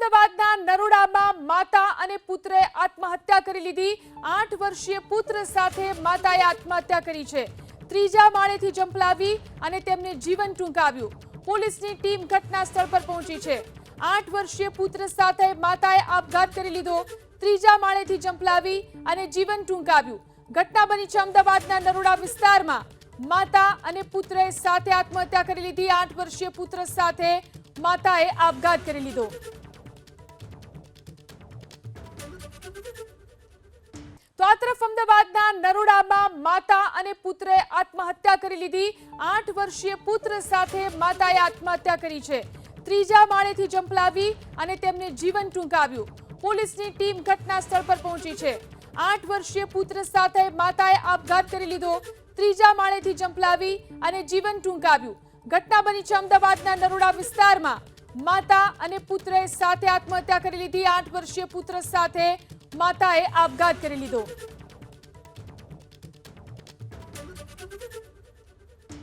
અમદાવાદના નરોડામાં માતા અને પુત્રે આત્મહત્યા કરી લીધી. આઠ વર્ષીય પુત્ર સાથે માતાએ આત્મહત્યા કરી છે. ત્રીજા માળેથી જંપલાવી અને તેમને જીવન ટૂંકાવ્યું. પોલીસની ટીમ ઘટના સ્થળ પર પહોંચી છે. આઠ વર્ષીય પુત્ર સાથે માતાએ આપઘાત કરી લીધો. ત્રીજા માળેથી જંપલાવી અને જીવન ટૂંકાવ્યું. ઘટના બની છે અમદાવાદના નરોડા વિસ્તારમાં. માતા અને પુત્રે સાથે આત્મહત્યા કરી લીધી. આઠ વર્ષીય પુત્ર સાથે માતાએ આપઘાત કરી લીધો. અમદાવાદના નરોડામાં માતા અને પુત્રે આત્મહત્યા કરી લીધી. આઠ વર્ષીય પુત્ર સાથે માતાએ આત્મહત્યા કરી છે. ત્રીજા માળેથી જંપલાવી અને તેમને જીવન ટૂંકાવ્યું. પોલીસની ટીમ ઘટના સ્થળ પર પહોંચી છે. આઠ વર્ષીય પુત્ર સાથે માતાએ આપઘાત કરી લીધો. ત્રીજા માળેથી જંપલાવી અને જીવન ટૂંકાવ્યું. ઘટના બની છે અમદાવાદના નરોડા વિસ્તારમાં. માતા અને પુત્રએ સાથે આત્મહત્યા કરી લીધી. આઠ વર્ષીય પુત્ર સાથે માતાએ આપઘાત કરી લીધો. thank you